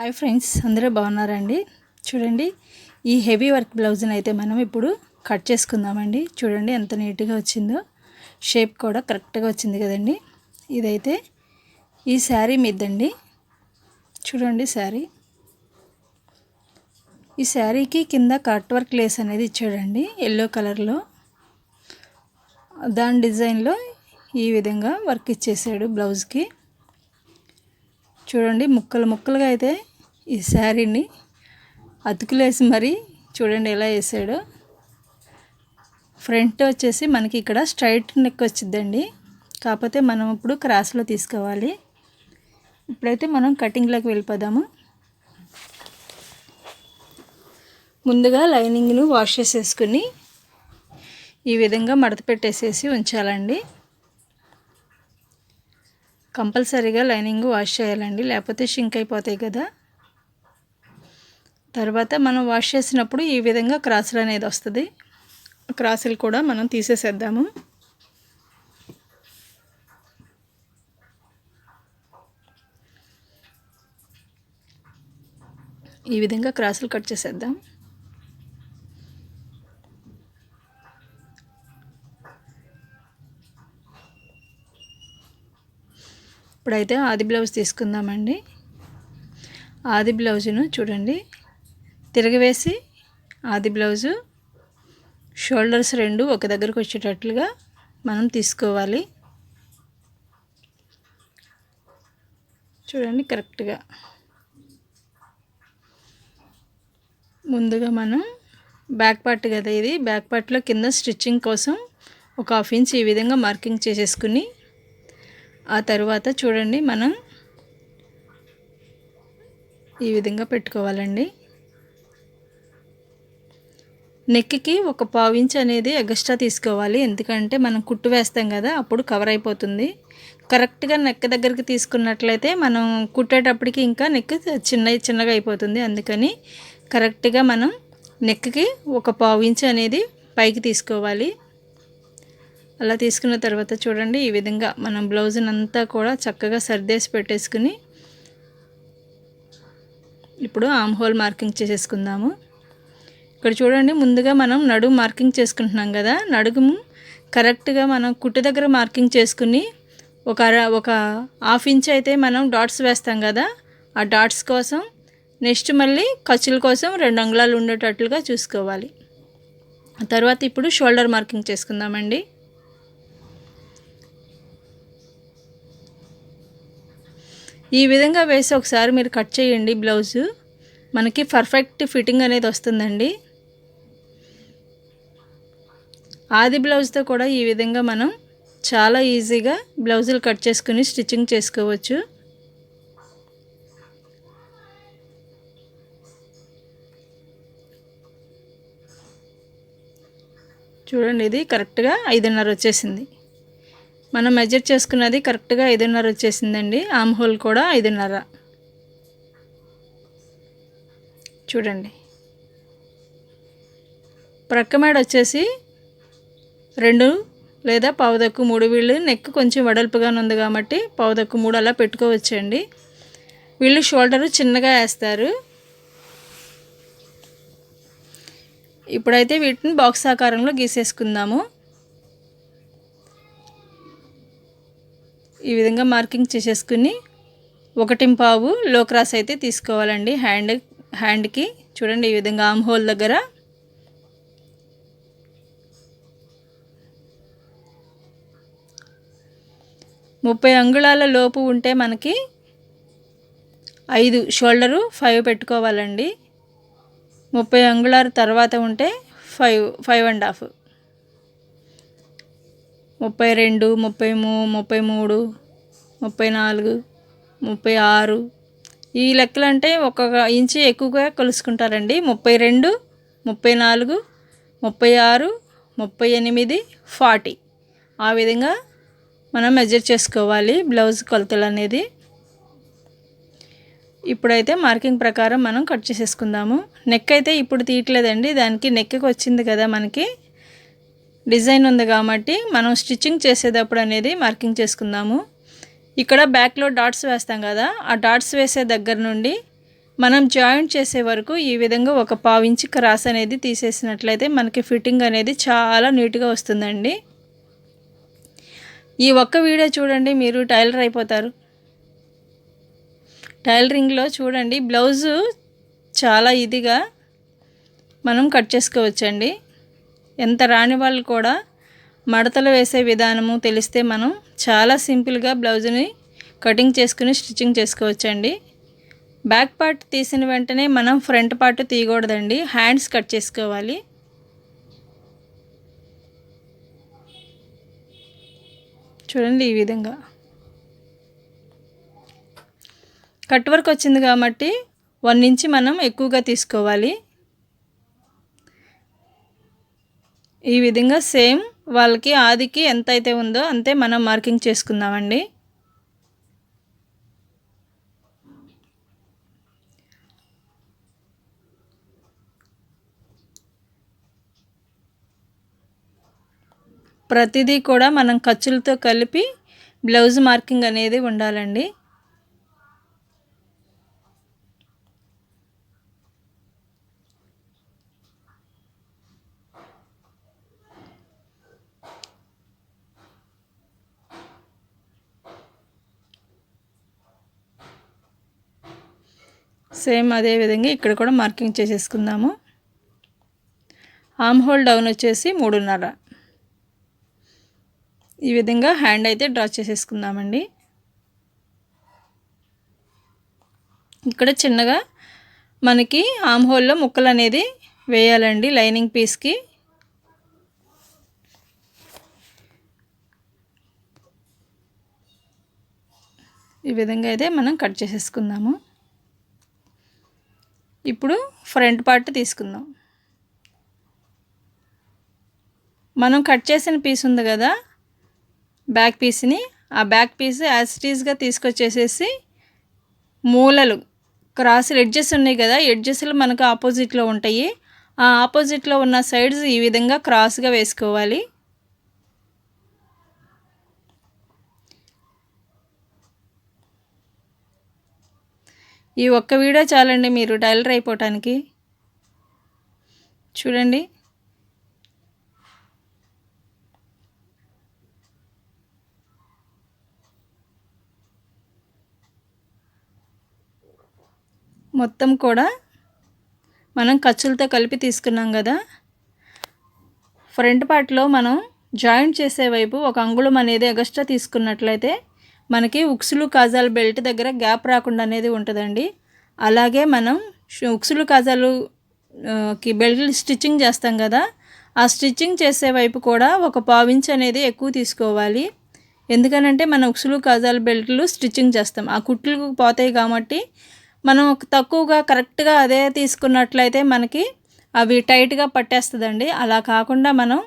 Hi friends అందరూ బాగున్నారండి? చూడండి ఈ హెవీ వర్క్ బ్లౌజ్ని అయితే మనం ఇప్పుడు కట్ చేసుకుందామండి. చూడండి ఎంత నీట్గా వచ్చిందో. షేప్ కూడా కరెక్ట్గా వచ్చింది కదండి. ఇదైతే ఈ శారీ మీదండి. చూడండి శారీ. ఈ శారీకి కింద కట్ వర్క్ లేస్ అనేది ఇచ్చాడండి ఎల్లో కలర్లో. దాని డిజైన్లో ఈ విధంగా వర్క్ ఇచ్చేసాడు బ్లౌజ్కి. చూడండి ముక్కలు ముక్కలుగా అయితే ఈ శారీని అతుకులేసి మరీ చూడండి ఎలా వేసాడో. ఫ్రంట్ వచ్చేసి మనకి ఇక్కడ స్ట్రైట్ నెక్ వచ్చిందండి కాకపోతే మనం ఇప్పుడు క్రాస్లో తీసుకోవాలి. ఇప్పుడైతే మనం కటింగ్లోకి వెళ్ళిపోదాము. ముందుగా లైనింగ్ను వాష్ చేసేసుకుని ఈ విధంగా మడత పెట్టేసేసి ఉంచాలండి. కంపల్సరీగా లైనింగ్ వాష్ చేయాలండి. లేకపోతే షింక్ అయిపోతాయి కదా. తర్వాత మనం వాష్ చేసినప్పుడు ఈ విధంగా క్రాసులు అనేది వస్తుంది. క్రాసులు కూడా మనం తీసేసేద్దాము. ఈ విధంగా క్రాసులు కట్ చేసేద్దాం. ఇప్పుడైతే ఆది బ్లౌజ్ తీసుకుందామండి. ఆది బ్లౌజును చూడండి. తిరగవేసి ఆది బ్లౌజు షోల్డర్స్ రెండు ఒక దగ్గరకు వచ్చేటట్లుగా మనం తీసుకోవాలి. చూడండి కరెక్ట్గా. ముందుగా మనం బ్యాక్ పార్ట్ కదా ఇది. బ్యాక్ పార్ట్లో కింద స్టిచ్చింగ్ కోసం ఒక హాఫ్ ఇంచ్ ఈ విధంగా మార్కింగ్ చేసేసుకుని ఆ తర్వాత చూడండి మనం ఈ విధంగా పెట్టుకోవాలండి. నెక్కి ఒక పావు ఇంచ్ అనేది ఎగస్ట్రా తీసుకోవాలి. ఎందుకంటే మనం కుట్టు వేస్తాం కదా అప్పుడు కవర్ అయిపోతుంది. కరెక్ట్గా నెక్ దగ్గరికి తీసుకున్నట్లయితే మనం కుట్టేటప్పటికి ఇంకా నెక్ చిన్న చిన్నగా అయిపోతుంది. అందుకని కరెక్ట్గా మనం నెక్కి ఒక పావు ఇంచ్ అనేది పైకి తీసుకోవాలి. అలా తీసుకున్న తర్వాత చూడండి ఈ విధంగా మనం బ్లౌజ్ని అంతా కూడా చక్కగా సర్దేసి పెట్టేసుకుని ఇప్పుడు ఆమ్ హోల్ మార్కింగ్ చేసేసుకుందాము. ఇక్కడ చూడండి ముందుగా మనం నడుము మార్కింగ్ చేసుకుంటున్నాం కదా. నడుము కరెక్ట్గా మనం కుట్టు దగ్గర మార్కింగ్ చేసుకుని ఒక ఒక హాఫ్ ఇంచ్ అయితే మనం డాట్స్ వేస్తాం కదా. ఆ డాట్స్ కోసం నెక్స్ట్ మళ్ళీ ఖర్చుల కోసం రెండు అంగుళాలు ఉండేటట్లుగా చూసుకోవాలి. తర్వాత ఇప్పుడు షోల్డర్ మార్కింగ్ చేసుకుందామండి. ఈ విధంగా వేసి ఒకసారి మీరు కట్ చేయండి బ్లౌజు. మనకి పర్ఫెక్ట్ ఫిట్టింగ్ అనేది వస్తుందండి. ఆది బ్లౌజ్తో కూడా ఈ విధంగా మనం చాలా ఈజీగా బ్లౌజులు కట్ చేసుకుని స్టిచ్చింగ్ చేసుకోవచ్చు. చూడండి ఇది కరెక్ట్గా ఐదున్నర వచ్చేసింది. మనం మెజర్ చేసుకున్నది కరెక్ట్గా ఐదున్నర వచ్చేసిందండి. ఆమ్ హోల్ కూడా ఐదున్నర. చూడండి. ప్రక్కమేడ వచ్చేసి రెండు లేదా పావుదక్కు మూడు వీళ్ళు నెక్ కొంచెం వెడల్పుగానే ఉంది కాబట్టి పావుదక్కు మూడు అలా పెట్టుకోవచ్చండి. వీళ్ళు షోల్డరు చిన్నగా వేస్తారు. ఇప్పుడైతే వీటిని బాక్స్ ఆకారంలో గీసేసుకుందాము. ఈ విధంగా మార్కింగ్ చేసేసుకుని ఒకటి పావు లో క్రాస్ అయితే తీసుకోవాలండి. హ్యాండ్ హ్యాండ్కి చూడండి ఈ విధంగా ఆమ్ హోల్ దగ్గర. ముప్పై అంగుళాల లోపు ఉంటే మనకి ఐదు షోల్డరు ఫైవ్ పెట్టుకోవాలండి. ముప్పై అంగుళాల తర్వాత ఉంటే ఫైవ్ ఫైవ్ అండ్ హాఫ్. ముప్పై రెండు ముప్పై మూ ముప్పై మూడు ముప్పై నాలుగు ముప్పై ఆరు. ఈ లెక్కలు అంటే ఒక్కొక్క ఇంచు ఎక్కువగా కొలుసుకుంటారండి. ముప్పై రెండు ముప్పై నాలుగు ముప్పై ఆరు ముప్పై ఎనిమిది ఫార్టీ. ఆ విధంగా మనం మెజర్ చేసుకోవాలి బ్లౌజ్ కొలతలు అనేది. ఇప్పుడైతే మార్కింగ్ ప్రకారం మనం కట్ చేసేసుకుందాము. నెక్ అయితే ఇప్పుడు తీయట్లేదండి. దానికి నెక్కి వచ్చింది కదా మనకి. డిజైన్ ఉంది కాబట్టి మనం స్టిచ్చింగ్ చేసేటప్పుడు అనేది మార్కింగ్ చేసుకుందాము. ఇక్కడ బ్యాక్లో డాట్స్ వేస్తాం కదా. ఆ డాట్స్ వేసే దగ్గర నుండి మనం జాయింట్ చేసే వరకు ఈ విధంగా ఒక పావించి క్రాస్ అనేది తీసేసినట్లయితే మనకి ఫిట్టింగ్ అనేది చాలా నీట్గా వస్తుందండి. ఈ ఒక్క వీడియో చూడండి మీరు టైలర్ అయిపోతారు. టైలరింగ్లో చూడండి బ్లౌజు చాలా ఇదిగా మనం కట్ చేసుకోవచ్చండి. ఎంత రాని వాళ్ళు కూడా మడతలు వేసే విధానము తెలిస్తే మనం చాలా సింపుల్గా బ్లౌజ్ని కటింగ్ చేసుకుని స్టిచ్చింగ్ చేసుకోవచ్చండి. బ్యాక్ పార్ట్ తీసిన వెంటనే మనం ఫ్రంట్ పార్ట్ తీయకూడదండి హ్యాండ్స్ కట్ చేసుకోవాలి. చూడండి ఈ విధంగా. కట్ వర్క్ వచ్చింది కాబట్టి వన్ ఇంచ్ మనం ఎక్కువగా తీసుకోవాలి. ఈ విధంగా సేమ్ వాళ్ళకి ఆదికి ఎంత అయితే ఉందో అంతే మనం మార్కింగ్ చేసుకుందామండి. ప్రతిదీ కూడా మనం ఖర్చులతో కలిపి బ్లౌజ్ మార్కింగ్ అనేది ఉండాలండి. సేమ్ అదే విధంగా ఇక్కడ కూడా మార్కింగ్ చేసేసుకుందాము. ఆమ్ హోల్ డౌన్ వచ్చేసి మూడున్నర. ఈ విధంగా హ్యాండ్ అయితే డ్రా చేసేసుకుందామండి. ఇక్కడ చిన్నగా మనకి ఆమ్ హోల్లో ముక్కలు అనేది వేయాలండి లైనింగ్ పీస్కి. ఈ విధంగా అయితే మనం కట్ చేసేసుకుందాము. ఇప్పుడు ఫ్రంట్ పార్ట్ తీసుకుందాం. మనం కట్ చేసిన పీస్ ఉంది కదా బ్యాక్ పీస్ని ఆ బ్యాక్ పీస్ యాసిటీస్గా తీసుకొచ్చేసేసి మూలలు క్రాస్ ఎడ్జెస్ ఉన్నాయి కదా ఎడ్జెస్లు మనకు ఆపోజిట్లో ఉంటాయి. ఆ ఆపోజిట్లో ఉన్న సైడ్స్ ఈ విధంగా క్రాస్గా వేసుకోవాలి. ఈ ఒక్క వీడియో చాలండి మీరు టైలర్ అయిపోవటానికి. చూడండి. మొత్తం కూడా మనం ఖర్చులతో కలిపి తీసుకున్నాం కదా. ఫ్రంట్ పార్ట్లో మనం జాయింట్ చేసే వైపు ఒక అంగుళం అనేది ఎగస్ట్రా తీసుకున్నట్లయితే మనకి ఉక్సులు కాజాలు బెల్ట్ దగ్గర గ్యాప్ రాకుండా అనేది ఉంటుందండి. అలాగే మనం ఉక్సులు కాజాలు కి స్టిచ్చింగ్ చేస్తాం కదా. ఆ స్టిచ్చింగ్ చేసే వైపు కూడా ఒక పావించ్ అనేది ఎక్కువ తీసుకోవాలి. ఎందుకనంటే మన ఉక్సులు కాజాలు బెల్ట్లు స్టిచ్చింగ్ చేస్తాం. ఆ కుట్లు పోతాయి కాబట్టి మనం తక్కువగా కరెక్ట్గా అదే తీసుకున్నట్లయితే మనకి అవి టైట్గా పట్టేస్తుందండి. అలా కాకుండా మనం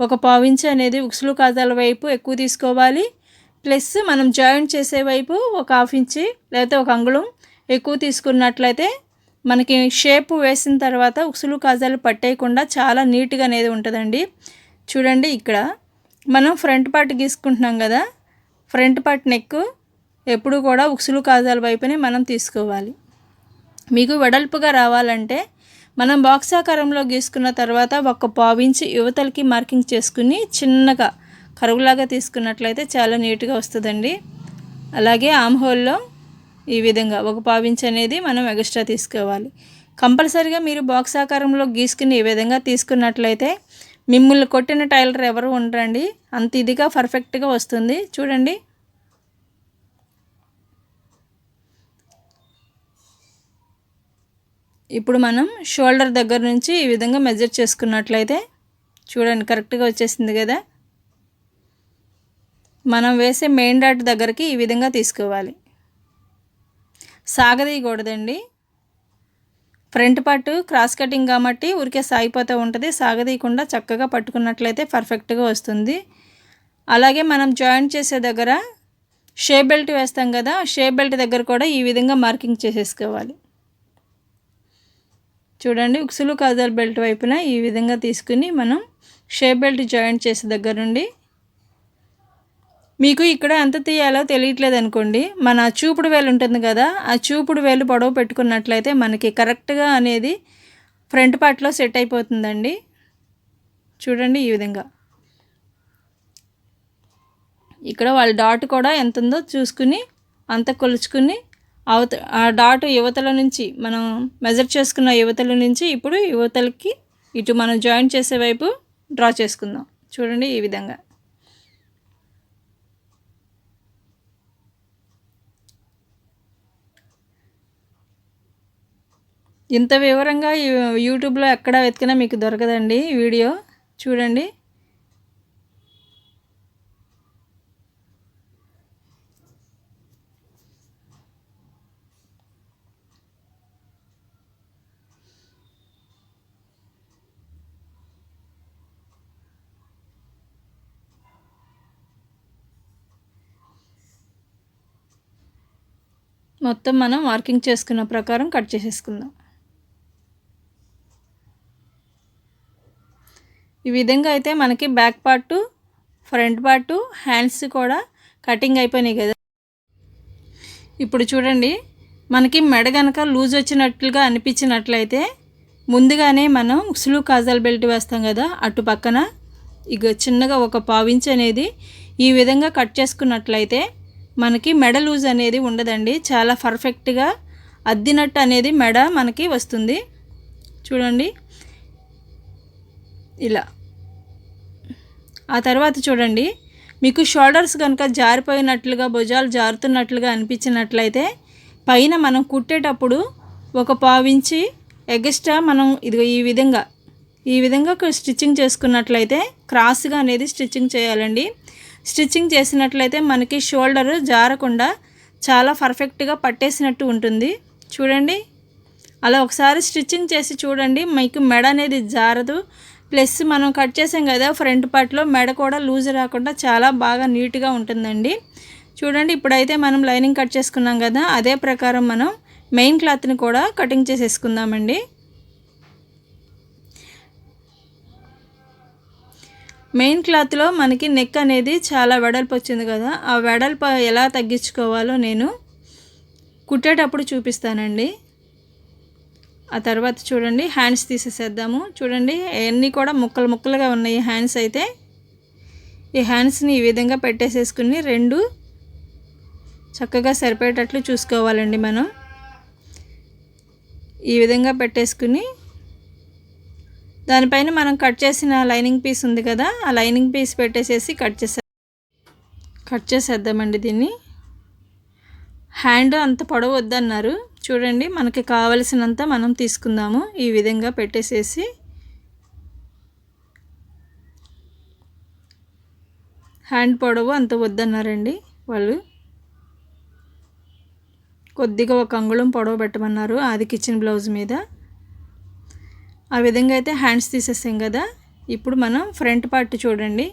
ఒక పావించి అనేది ఉక్సులు కాజాల వైపు ఎక్కువ తీసుకోవాలి. ప్లస్ మనం జాయింట్ చేసే వైపు ఒక హాఫ్ ఇంచి లేకపోతే ఒక అంగుళం ఎక్కువ తీసుకున్నట్లయితే మనకి షేప్ వేసిన తర్వాత ఉక్సులు కాజాలు పట్టేయకుండా చాలా నీట్గా అనేది ఉంటుందండి. చూడండి ఇక్కడ. మనం ఫ్రంట్ పార్ట్ గీసుకుంటున్నాం కదా. ఫ్రంట్ పార్ట్ నెక్ ఎప్పుడు కూడా ఉక్సులు కాజాల వైపునే మనం తీసుకోవాలి. మీకు వెడల్పుగా రావాలంటే మనం బాక్స్ ఆకారంలో గీసుకున్న తర్వాత ఒక పావించి యువతలకి మార్కింగ్ చేసుకుని చిన్నగా కరువులాగా తీసుకున్నట్లయితే చాలా నీట్గా వస్తుందండి. అలాగే ఆమ్ హోల్లో ఈ విధంగా ఒక పావించి అనేది మనం ఎక్స్ట్రా తీసుకోవాలి. కంపల్సరిగా మీరు బాక్స్ ఆకారంలో గీసుకుని ఈ విధంగా తీసుకున్నట్లయితే మిమ్మల్ని కొట్టిన టైలర్ ఎవరు ఉండరండి. అంత ఇదిగా పర్ఫెక్ట్గా వస్తుంది. చూడండి. ఇప్పుడు మనం షోల్డర్ దగ్గర నుంచి ఈ విధంగా మెజర్ చేసుకున్నట్లయితే చూడండి కరెక్ట్గా వచ్చేసింది కదా. మనం వేసే మెయిన్ డాట్ దగ్గరికి ఈ విధంగా తీసుకోవాలి. సాగదీయకూడదండి. ఫ్రంట్ పార్ట్ క్రాస్ కటింగ్ కాబట్టి ఊరికే సాగిపోతూ ఉంటుంది. సాగదీయకుండా చక్కగా పట్టుకున్నట్లయితే పర్ఫెక్ట్గా వస్తుంది. అలాగే మనం జాయింట్ చేసే దగ్గర షే బెల్ట్ వేస్తాం కదా షే బెల్ట్ దగ్గర కూడా ఈ విధంగా మార్కింగ్ చేసేసుకోవాలి. చూడండి ఉక్సులు కాజాల్ బెల్ట్ వైపున ఈ విధంగా తీసుకుని మనం షేప్ బెల్ట్ జాయింట్ చేసే దగ్గర నుండి. మీకు ఇక్కడ ఎంత తీయాలో తెలియట్లేదు అనుకోండి మన చూపుడు వేలు ఉంటుంది కదా ఆ చూపుడు వేలు పొడవు పెట్టుకున్నట్లయితే మనకి కరెక్ట్గా అనేది ఫ్రంట్ పార్ట్లో సెట్ అయిపోతుందండి. చూడండి ఈ విధంగా. ఇక్కడ వాళ్ళ డాట్ కూడా ఎంత ఉందో చూసుకుని అంత కొలుచుకుని అవత ఆ డాట్ యువతల నుంచి మనం మెజర్ చేసుకున్న యువతల నుంచి ఇప్పుడు యువతలకి ఇటు మనం జాయింట్ చేసే వైపు డ్రా చేసుకుందాం. చూడండి ఈ విధంగా. ఇంత వివరంగా యూట్యూబ్లో ఎక్కడ వెతికినా మీకు దొరకదండి వీడియో. చూడండి. మొత్తం మనం మార్కింగ్ చేసుకున్న ప్రకారం కట్ చేసేసుకుందాం. ఈ విధంగా అయితే మనకి back part front part hands కూడా కటింగ్ అయిపోయినాయి కదా. ఇప్పుడు చూడండి మనకి మెడ కనుక లూజ్ వచ్చినట్లుగా అనిపించినట్లయితే ముందుగానే మనం సులువు కాజల్ బెల్ట్ వేస్తాం కదా అటు పక్కన. ఇక చిన్నగా ఒక పావించి అనేది ఈ విధంగా కట్ చేసుకున్నట్లయితే మనకి మెడ లూజ్ అనేది ఉండదండి. చాలా పర్ఫెక్ట్గా అద్దినట్టు అనేది మెడ మనకి వస్తుంది. చూడండి. ఇలా. ఆ తర్వాత చూడండి. మీకు షోల్డర్స్ కనుక జారిపోయినట్లుగా భుజాలు జారుతున్నట్లుగా అనిపించినట్లయితే పైన మనం కుట్టేటప్పుడు ఒక పావించి ఎగస్ట్రా మనం ఇది ఈ విధంగా ఈ విధంగా స్టిచ్చింగ్ చేసుకున్నట్లయితే క్రాస్గా అనేది స్టిచ్చింగ్ చేయాలండి. స్టిచ్చింగ్ చేసినట్లయితే మనకి షోల్డర్ జారకుండా చాలా పర్ఫెక్ట్గా పట్టేసినట్టు ఉంటుంది. చూడండి. అలా ఒకసారి స్టిచ్చింగ్ చేసి చూడండి. మీకు మెడ అనేది జారదు. ప్లస్ మనం కట్ చేసాం కదా ఫ్రంట్ పార్ట్లో మెడ కూడా లూజ్ రాకుండా చాలా బాగా నీట్గా ఉంటుందండి. చూడండి. ఇప్పుడైతే మనం లైనింగ్ కట్ చేసుకున్నాం కదా అదే ప్రకారం మనం మెయిన్ క్లాత్ని కూడా కటింగ్ చేసేసుకుందామండి. మెయిన్ క్లాత్లో మనకి నెక్ అనేది చాలా వెడల్పు వచ్చింది కదా ఆ వెడల్పు ఎలా తగ్గించుకోవాలో నేను కుట్టేటప్పుడు చూపిస్తానండి. ఆ తర్వాత చూడండి హ్యాండ్స్ తీసేసేద్దాము. చూడండి అన్నీ కూడా ముక్కలు ముక్కలుగా ఉన్నాయి హ్యాండ్స్ అయితే. ఈ హ్యాండ్స్ని ఈ విధంగా పెట్టేసేసుకుని రెండు చక్కగా సరిపోయేటట్లు చూసుకోవాలండి మనం. ఈ విధంగా పెట్టేసుకుని దానిపైన మనం కట్ చేసిన లైనింగ్ పీస్ ఉంది కదా ఆ లైనింగ్ పీస్ పెట్టేసేసి కట్ చేసే కట్ చేసేద్దామండి దీన్ని. హ్యాండ్ అంత పొడవు వద్దన్నారు చూడండి మనకి కావలసినంత మనం తీసుకుందాము. ఈ విధంగా పెట్టేసేసి హ్యాండ్ పొడవు అంత వద్దన్నారండి వాళ్ళు. కొద్దిగా ఒక అంగుళం పొడవు పెట్టమన్నారు అది కిచెన్ బ్లౌజ్ మీద. ఆ విధంగా అయితే హ్యాండ్స్ తీసేసాం కదా. ఇప్పుడు మనం ఫ్రంట్ పార్ట్ చూడండి.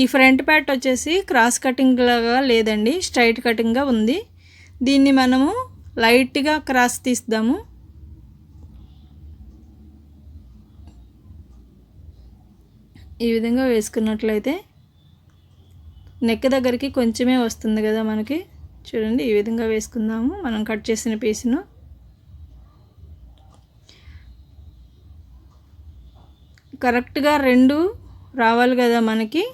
ఈ ఫ్రంట్ పార్ట్ వచ్చేసి క్రాస్ కటింగ్ లాగా లేదండి స్ట్రైట్ కటింగ్గా ఉంది. దీన్ని మనము లైట్గా క్రాస్ తీస్తాము. ఈ విధంగా వేసుకున్నట్లయితే నెక్ దగ్గరికి కొంచెమే వస్తుంది కదా మనకి. చూడండి ఈ విధంగా వేసుకుందాము. మనం కట్ చేసిన పీస్ను కరెక్ట్గా రెండు రావాలి కదా మనకి?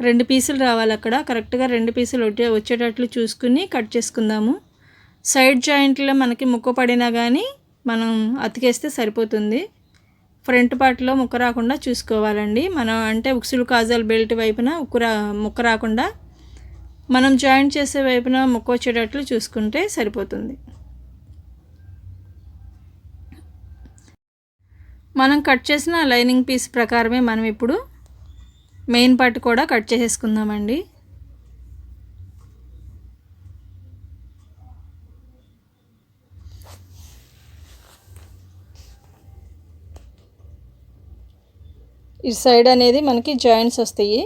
రెండు పీసులు రావాలి అక్కడ. కరెక్ట్గా రెండు పీసులు వచ్చే వచ్చేటట్లు చూసుకుని కట్ చేసుకుందాము. సైడ్ జాయింట్లో మనకి ముక్క పడినా కానీ మనం అతికేస్తే సరిపోతుంది. ఫ్రంట్ పార్ట్లో ముక్క రాకుండా చూసుకోవాలండి. మనం అంటే ఉక్సులు కాజల్ బెల్ట్ వైపున ఉక్కు రా ముక్క రాకుండా మనం జాయింట్ చేసే వైపున ముక్క వచ్చేటట్లు చూసుకుంటే సరిపోతుంది. మనం కట్ చేసిన లైనింగ్ పీస్ ప్రకారమే మనం ఇప్పుడు మెయిన్ పార్ట్ కూడా కట్ చేసేసుకుందామండి. ఈ సైడ్ అనేది మనకి జాయింట్స్ వస్తాయి.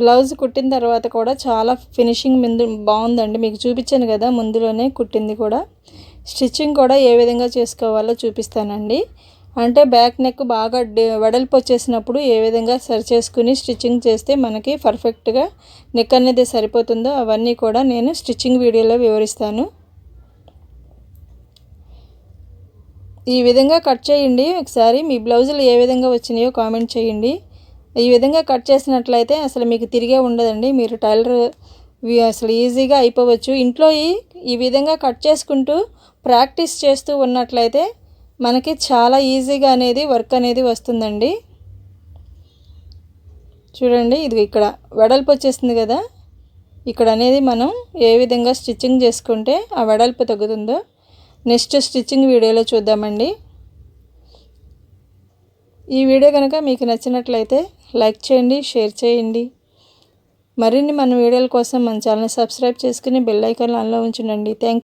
బ్లౌజ్ కుట్టిన తర్వాత కూడా చాలా ఫినిషింగ్ ముందు బాగుందండి. మీకు చూపించాను కదా ముందులోనే కుట్టింది కూడా. స్టిచ్చింగ్ కూడా ఏ విధంగా చేసుకోవాలో చూపిస్తానండి. అంటే బ్యాక్ నెక్ బాగా వెడల్పు వచ్చేసినప్పుడు ఏ విధంగా సరి చేసుకుని స్టిచ్చింగ్ చేస్తే మనకి పర్ఫెక్ట్గా నెక్ అనేది సరిపోతుందో అవన్నీ కూడా నేను స్టిచ్చింగ్ వీడియోలో వివరిస్తాను. ఈ విధంగా కట్ చేయండి. ఒకసారి మీ బ్లౌజులు ఏ విధంగా వచ్చినాయో కామెంట్ చేయండి. ఈ విధంగా కట్ చేసినట్లయితే అసలు మీకు తిరిగే ఉండదండి. మీరు టైలర్ అసలు ఈజీగా అయిపోవచ్చు. ఇంట్లో ఈ ఈ విధంగా కట్ చేసుకుంటూ ప్రాక్టీస్ చేస్తూ ఉన్నట్లయితే మనకి చాలా ఈజీగా అనేది వర్క్ అనేది వస్తుందండి. చూడండి ఇది ఇక్కడ వెడల్పు వచ్చేసింది కదా. ఇక్కడ అనేది మనం ఏ విధంగా స్టిచ్చింగ్ చేసుకుంటే ఆ వెడల్పు తగ్గుతుందో నెక్స్ట్ స్టిచ్చింగ్ వీడియోలో చూద్దామండి. ఈ వీడియో కనుక మీకు నచ్చినట్లయితే లైక్ చేయండి షేర్ చేయండి. మరిన్ని మన వీడియోల కోసం మన ఛానల్ సబ్స్క్రైబ్ చేసుకుని బెల్ ఐకాన్ ఆన్లో ఉంచునండి థ్యాంక్